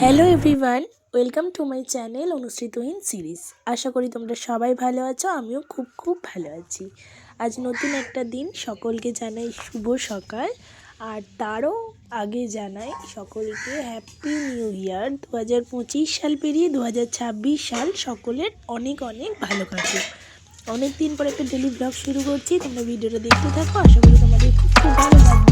Hello everyone, welcome to my channel অনুসৃতহীন series. আশা করি তোমরা সবাই ভালো আছো, আমিও খুব খুব ভালো আছি। আজ নতুন একটা দিন, সকলকে জানাই শুভ সকাল। আর তারও আগে জানাই সকলকে হ্যাপি নিউ ইয়ার দু হাজার পঁচিশ সাল পেরিয়ে দু হাজার ছাব্বিশ সাল সকলের অনেক অনেক ভালো কাটুক। অনেক দিন পর একটা ডেলি ব্লগ শুরু করছি, তোমরা ভিডিওটা দেখতে থাকো, আশা করি তোমাদের খুব খুব ভালো লাগবে।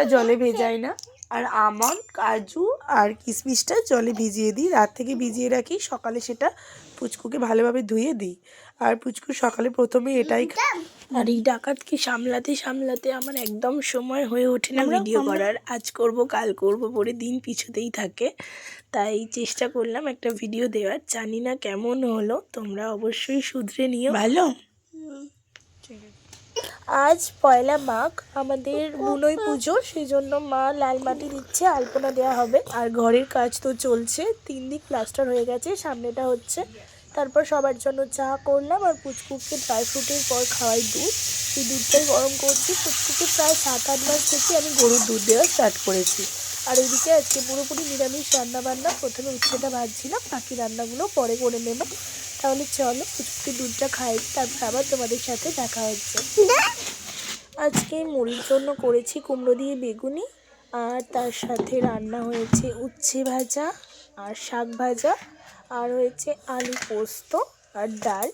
পেস্তাটা জলে ভেজাই না। আর আমন্ড কাজু আর কিশমিশটা জলে ভিজিয়ে দিই। রাত থেকে ভিজিয়ে রাখি সকালে সেটা পুচকুকে ভালোভাবে ধুয়ে দিই। আর পুচকু সকালে প্রথমে এটাই আর এই ডাকাতকে সামলাতে সামলাতে আমার একদম সময় হয়ে ওঠে না ভিডিও করার। আজ করব কাল করব পরে দিন পিছুতেই থাকে। তাই চেষ্টা করলাম একটা ভিডিও দেওয়ার। জানি না কেমন হলো তোমরা অবশ্যই শুধরে নিও। ভালো? আজ পয়লা মাঘ, আমাদের বুনই পুজো সেই জন্য মা লাল মাটি দিচ্ছে, আলপনা দেওয়া হবে। আর ঘরের কাজ তো চলছে, তিন দিক প্লাস্টার হয়ে গেছে, সামনেটা হচ্ছে। তারপর সবার জন্য চা করলাম আর পুচকুকে ড্রাই ফ্রুটের পর খাওয়াই দুধ। এই দুধটাই গরম করছি, পুচকুকে প্রায় সাত আট মাস থেকে আমি গরুর দুধ দেওয়া স্টার্ট করেছি। আর এদিকে আজকে পুরোপুরি নিরামিষ রান্না বান্না প্রথমে উচ্ছেটা ভাজছিলাম, বাকি রান্নাগুলো পরে করে নেব। তাহলে চলো পুচকুকে দুধটা খাই, তারপর আবার তোমাদের সাথে দেখা হচ্ছে। আজকে মুড়ির জন্য করেছি কুমড়ো দিয়ে বেগুনি, আর তার সাথে রান্না হয়েছে উচ্ছে ভাজা আর শাক ভাজা, আর হয়েছে আলু পোস্ত আর ডাল।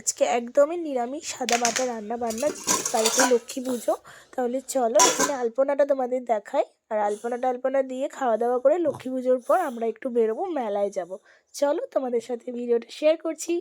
আজকে একদমই নিরামিষ সাদা মাটা রান্না বান্না বাড়িতে লক্ষ্মী পুজো, তাহলে চলো এখানে আলপনাটা তোমাদের দেখাই। আর আলপনা টালপনা দিয়ে খাওয়া দাওয়া করে লক্ষ্মী পুজোর পর আমরা একটু বেরোবো, মেলায় যাব। চলো তোমাদের সাথে ভিডিওটা শেয়ার করছি।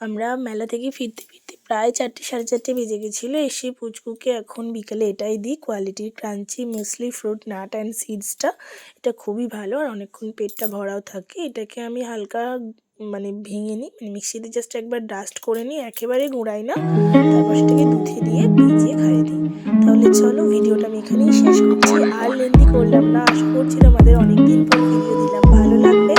আমরা মেলা থেকে ফিরতে ফিরতে প্রায় চারটে সাড়ে চারটে বেজে গেছিল, এসে পুচকুকে এখন বিকালে এটাই দিই কোয়ালিটির crunchy muesli fruit nut and সিডসটা এটা খুবই ভালো, আর অনেকক্ষণ পেটটা ভরাও থাকে। এটাকে আমি হালকা মানে ভেঙে নিই মানে মিক্সিতে জাস্ট একবার ডাস্ট করে নিই, একেবারে গুঁড়াই না। তারপর সেটাকে দুধে দিয়ে ভিজিয়ে খাইয়ে দিই। তাহলে চলো, ভিডিওটা আমি এখানেই শেষ করছি। আর লেন্দি করলাম না, আশা করছি তোমাদের অনেক দিন পর ভিডিও দিলাম। ভালো লাগবে?